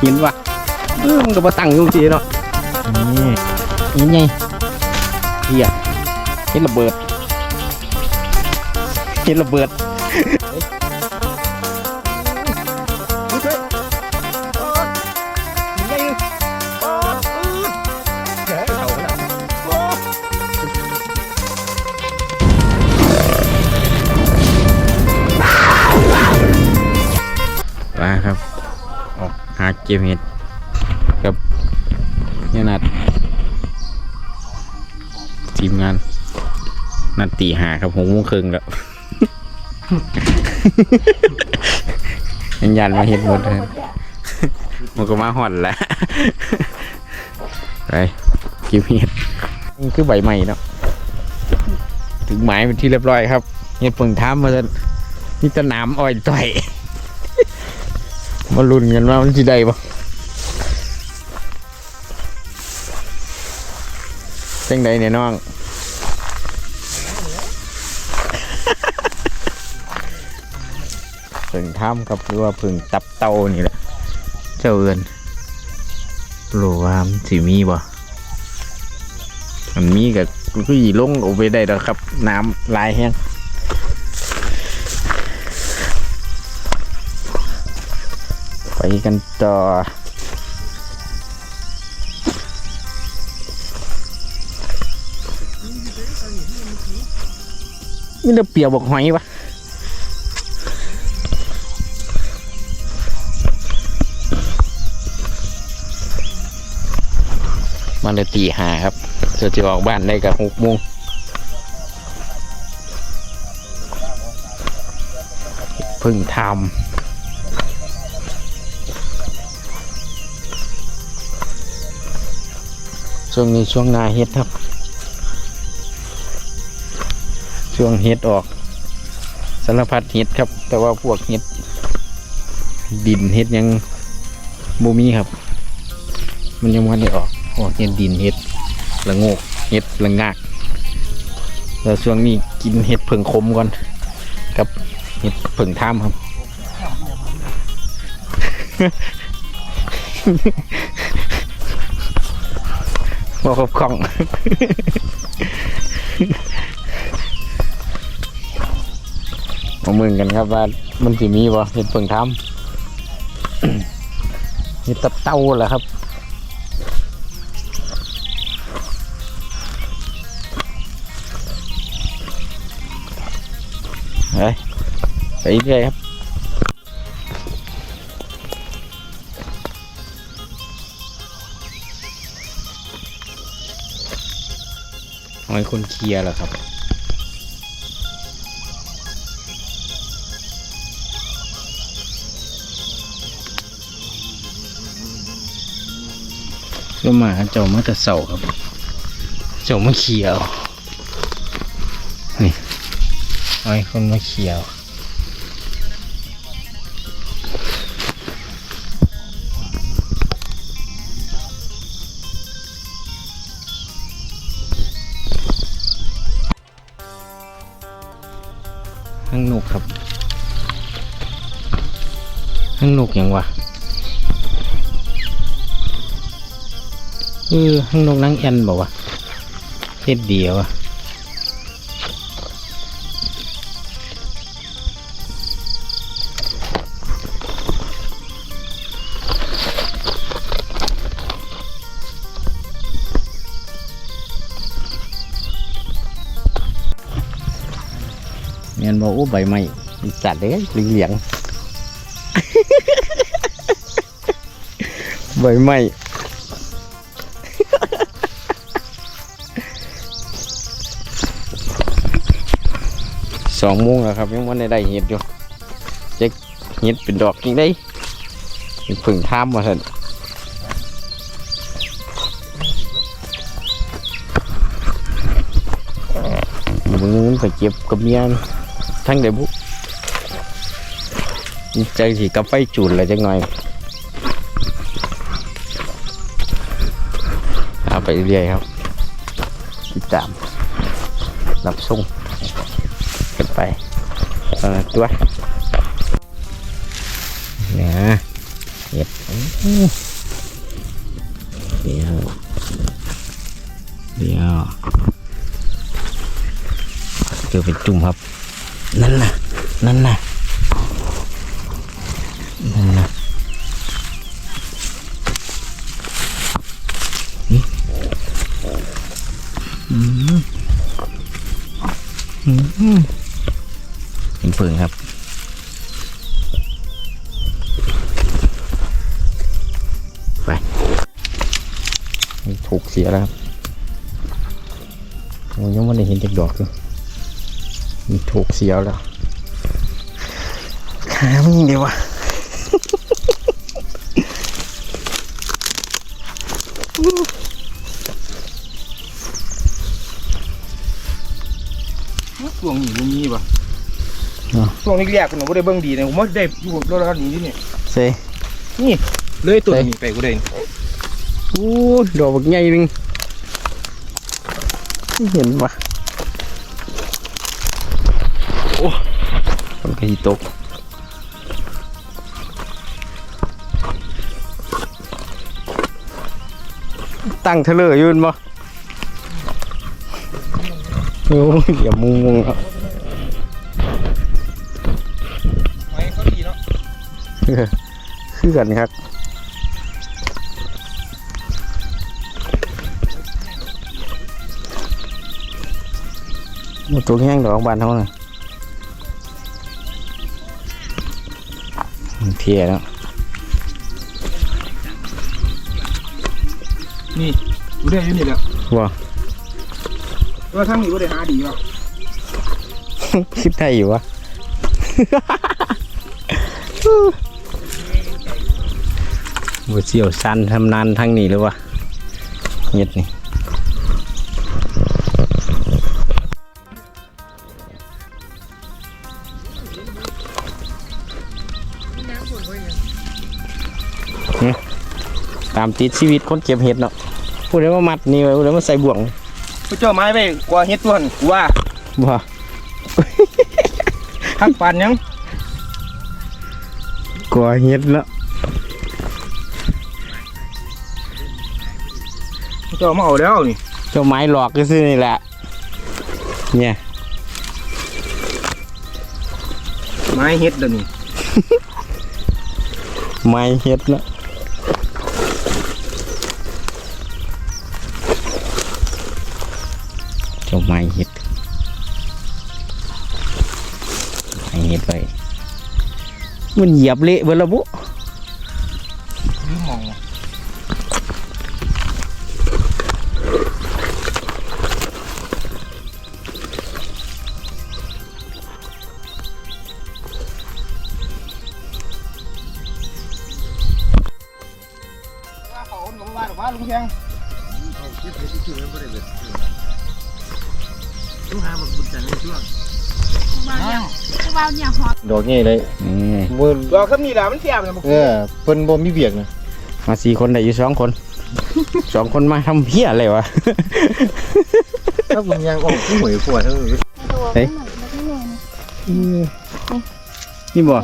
เห็นปะเออมันก็มาตั้งอยู่ทีเนาะนี่นี่ไงเฮียเห็นระเบิดเห็นระเบิด กหาเกมเห็ดกับเนี่ยนัดทีมงานนัดตีหาครับหกโมงครึ่งแล้วยังยันมาเห็ดหมดเลยมันก็มาห่อนแล้วไปเกมเห็ดนี่คือใบใหม่เนาะถึงหมายเป็นที่เรียบร้อยครับเห็ดเพิ่งทำมาแล้วนี่จะน้ำอ้อยต่อย มาลุ้นกันว่ามันจะได้ปะเป็นไดเนี่ยน้องผึ่งถ้ำครับหรือว่าผึ่งตับเตานี่แหละ เจ้าเอินโลวามสิมีบ่มันมีกับก็ยีลงออกไปได้แล้วครับ น้ำลายแห้ง กันต่อ นี่เราเปียกบอกหอยปะมันเลยตีหาครับจะจะออกบ้านได้กับหกโมงเพึ่งทำ ช่วงนี้ช่วงนาเฮ็ดครับ ช่วงเฮ็ดออกสารพัดเฮ็ดครับ แต่ว่าพวกเฮ็ด ดินเฮ็ดยังบูมีครับ มันยังไม่ได้ออกพวกเฮ็ดดินเฮ็ดละโงกเฮ็ดละงากแล้วช่วงนี้กินเฮ็ดเผิงคมก่อน กับเฮ็ดเผิงท่ามครับ บอกกับของมามึงกันครับว่ามันสิมีบ่เห็นเพิ่งทำนี่ตับเต้าแหละครับไปไปเรื่อยครับ อยคนเคลียร์เหรอครับก็มาเจ้ามาแต่เสาครับ เจ้ามาเขียวนี่หอยคนมาเขียว ห้างนกครับห้างนกอย่างวะเออห้างนกนั่งแอนบอกว่าเฮ็ดเดียวอะ นบอกโอ้ใบไม้สัตว์เลยเหลียงใบไม้สองโมงแล้วครับยังวันได้ได้เห็ดอยู่เจ๊กเห็ดเป็นดอกจริงได้ผึ่งท่ามมาสันมึงไปเก็บกับเมียน ทั้งเดบุใจสีกับไฟจุดเลยจังหน่อยเอาไปเรื่อยครับติดตามรับส่งกันไปตัวเนี่ยเห็ดเดี๋ยวเดี๋ยวเจอเป็นจุ่มครับ นั่นน่ะ นั่นน่ะ นั่นน่ะนี่อืมอืมเห็นเฟืองครับไปนี่ถูกเสียแล้วครับโอ้ยังไม่ได้เห็นเด็กดอกเลย ถูกเสียแล้ว ขามันยังเดียววะช่วงนี้บ่มีป่ะอ๋อช่วงนี้เรียกผมบ่ได้เบิ่งดีนะผมว่าได้อยู่รถคันนี้นี่เซ่นี่เลยตัวเฮ้ยนี้ไปกูได้โอ้ยดอกบักใหญ่หนึงไม่เห็นวะ มันก็สิตกตั้งเทเลอร์อยืนบ่โอ้ยอย่ามุงงครับไม้เขาดีเนาะคือกันครับหมดตัวแห้งดอกบานเท่าน่ะ เพียแล้ว นี่กูได้อยู่นี่แหละว้าว่าทางนี้บ่ได้หาดีป่ะคิดได้อยู่วะบ่เชี่ยวชันทำนานทางนี้เลยวะเงียดนี่ามติดชีวิตคนเก็บเห็ดเนาะพูดได้ว่ามัดนี่ไว้พูดได้ว่าใส่บ่วงพระเจ้าไม้ไปกว่าเฮ็ดตัวหั่นกูว่าบ่ทักปานยังกลัวเห็ดแล้วพระเจ้ามาเอาแล้วนี่เจ้าไม้หลอกก็ซื้อนี่แหละ เนี่ย ไม้เฮ็ดเด้อนี่ไม้เห็ดแล้วเจ้าไม้เห็ดไม้เห็ดไปมันเหยียบเละเบดและบุลืมมองว่าเขาเอาหนูมาว่าหรอกว่าลุงแทงลู กหาบักบุญจันทร์ในช่วงวางเนี่ยวางเนี่ยหอดดอกใหญ่เลยอืมบ่ดอกคำนี้ล่ะมันแซ่บนะบักเออเพิ่นบ่มีเวียกนะมาสี่คนได้อยู่สองคนสองคนมาทำเพี้ยอะไรวะถ้าผมยังออกผู้หวยปวดเออเฮ้ยนี่บ่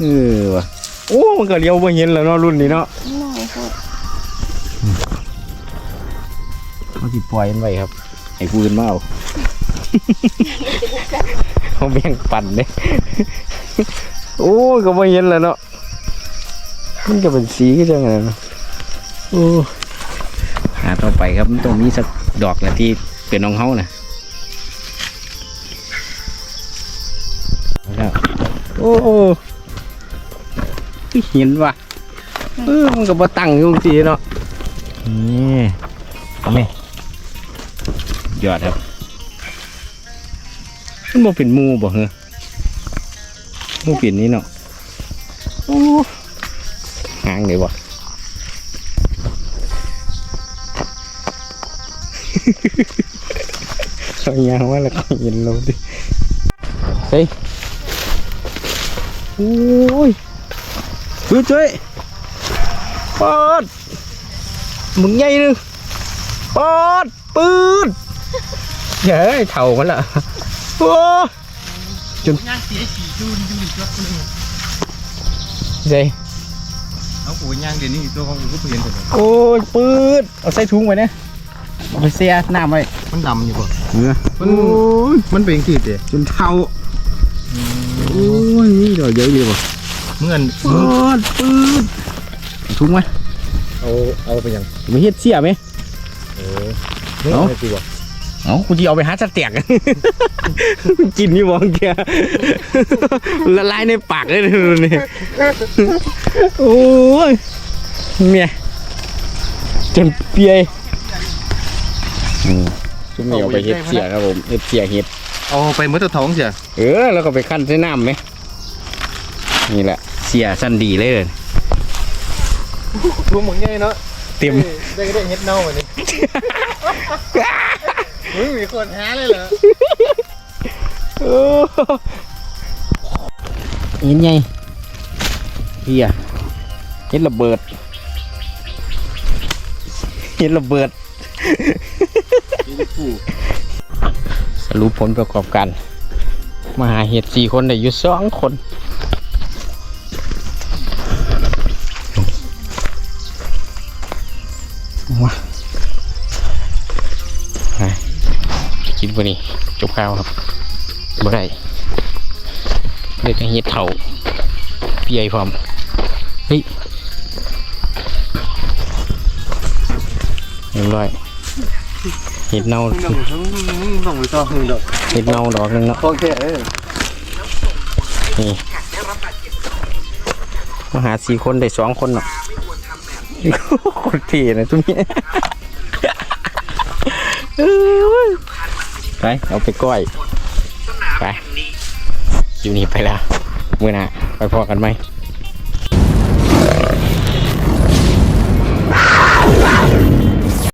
เออวะโอ้มันก็เลี้ยวบ่เห็นแล้วเนาะรุ่นนี้เนาะหน่อยโหดเขาสิปล่อยมันไว้ครับ ให้ผู้อื่นมาเอาเขาแบ่งปันเด้โอ้ยก็บ่เห็นแล้วเนาะมันก็เป็นสีก็จังไงเนาะโอ้หาต่อไปครับมันต้องมีสักดอกละที่เป็นของเฮานะเอาแล้วโอ้ยเห็นว่ะเออมันก็บ่ตั้งอยู่ทีเนาะนี่เอาไหม ยอดครับ มันบ่เป็นหมูบ่เหรอหมูเป็นนี้เนาะโอ้หางเลยวะเขายางว่าแล้วก็เห็นเราดิเฮ้ยโอ้ยช่วยช่วยปอดมึงใหญ่หนึงปอดปืด เฮ้ยเท่ามันละโอ้ย่างเสียสีดูนดูอีกแล้วคนนึงเซ่เเอากูย่างเดี๋ยวนี้ตัวของกูก็เปลี่ยนไปเลยโอ้ยปืดเอาใส่ถุงไว้เนี่ยเอาไปเสียน้ำไว้มันดำอยู่ป่ะเนื้อมันมันเป็นขีดเด้จนเท่าโอ้ยนี่ดอกเยอะดีป่ะเมื่อนปืดปืดถุงไหมเอาเอาไปยังไม่เฮ็ดเสียไหมเออเอาไปตีบ่ เอ้ากูจะเอาไปหาจัดแตกกินนี่มองเกียละลายในปากเลยดูนี่โอ้ยเมียจนเปียยอืมชุดนี้เอาไปเฮ็ดเสียครับผมเฮ็ดเสียเฮ็ดเอาไปเมื่อตัวท้องเสียเออแล้วก็ไปขั้นใส่น้ำไหมนี่แหละเสียสั้นดีเลยรวมหมดไงเนาะเต็มได้ได้เฮ็ดเน่าวันนี้ มึงมีคนแท้เลยเหรอโอ้เห็นไงเฮียเห็นระเบิดเห็นระเบิด สรุปผลประกอบการมาหาเห็ดสี่คนได้อยู่สองคนว้า กินบ่นี่จบข้าวครับบ่ได้เด็กเห็ดเถาพี่ใหญ่พร้อมเฮ้ยเรียบร้อยเห็ดเน่ามึงต้องมึงต้องไปต่อมึงดอกเห็ดเน่าดอกหนึงเนาะของแท้เออนี่มาหาสี่คนได้สองคนเนาะคนเท่นะทุกนี้ไป เอาไปก้อย ไปอยู่นี่ไปแล้ว มื่อหน้าไปพอกันไหม